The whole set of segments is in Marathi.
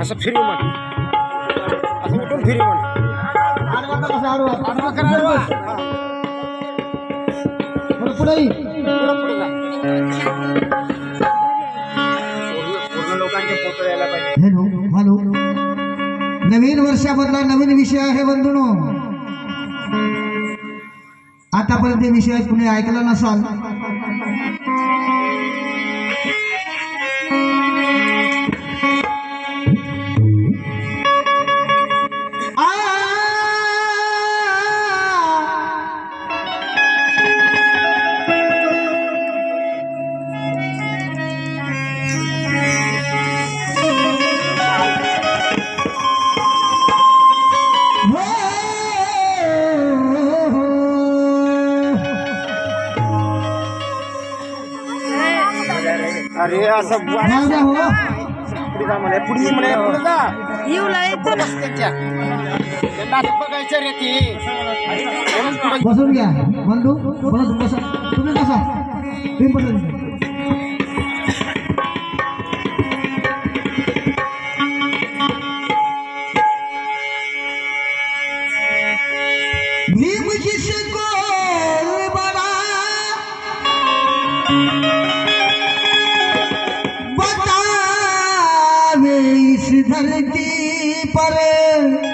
असं फिरू म्हण. असं उठून फिरू म्हण. हॅलो हॅलो नवीन वर्षामधला नवीन विषय आहे बंधूनो. आतापर्यंत विषय कुणी ऐकला नसाल असं वा- जाऊ द्या पुढे जा म्हणे पुढे म्हणे पुढे जा. येऊ ना त्यांच्या. त्यांना असं बघायचं रे ती. म्हणून पुढे बसून घ्या. बंधू बस बसा. तुम्ही बसा. तुम्ही बसून parar.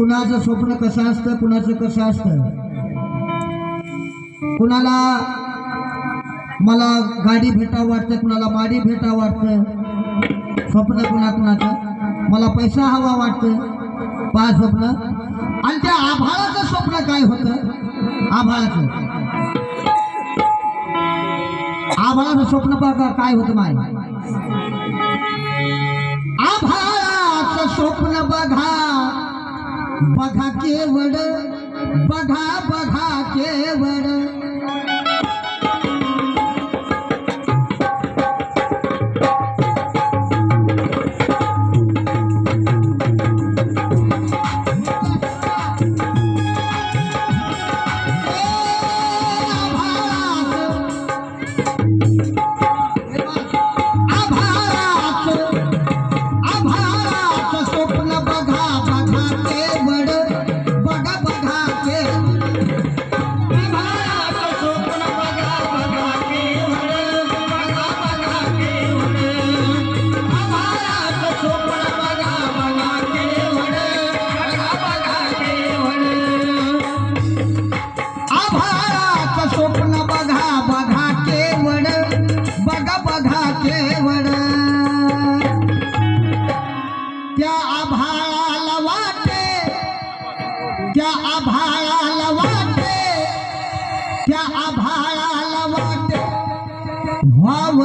कुणाचं स्वप्न कसं असतं कुणाचं कसं असतं? कुणाला मला गाडी भेटावं वाटतं कुणाला माडी भेटावं वाटतं? स्वप्न कुणा कुणाचं मला पैसा हवा वाटतं. पहा स्वप्न. आणि त्या आभाळाचं स्वप्न काय होतं? आभाळाचं. आभाळाचं स्वप्न बघा काय होतं माय. आभाळाचं स्वप्न बघा. बघा केवड बघा बघा केवड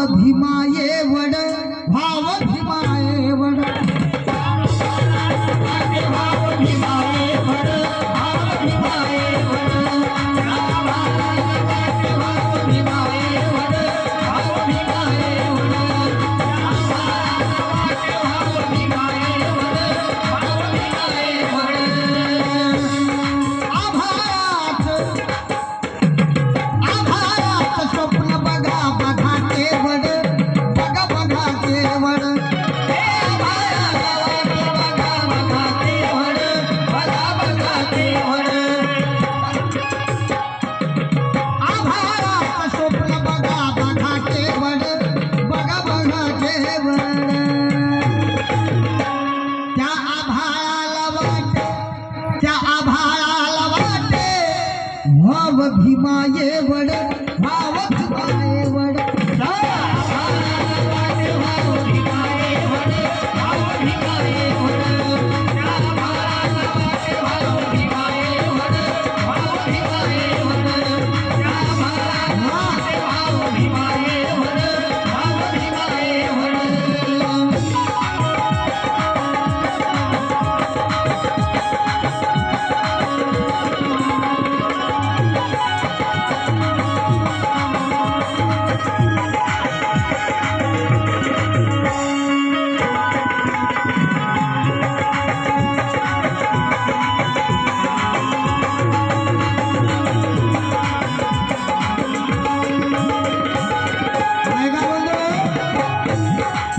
भाव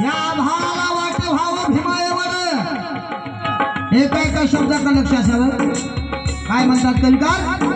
शब्दाचा हे काय काय लक्ष असावं काय म्हणतात कविकार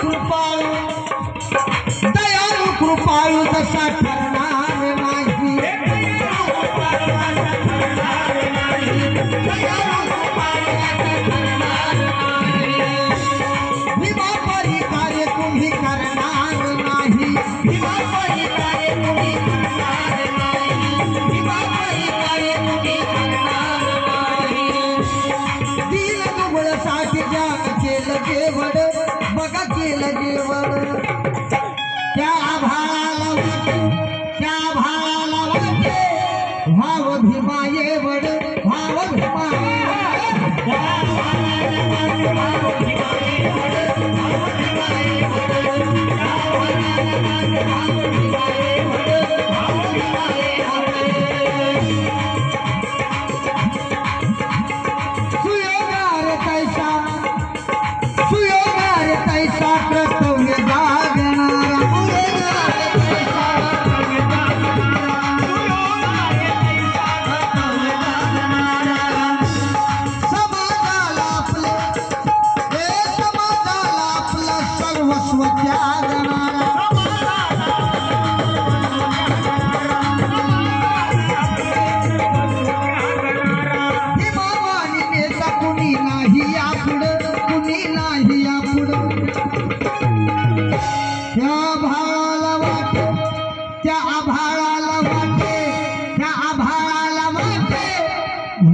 कृपाळू. दयाळू कृपाळू जसा ठरला. आग जाग लगे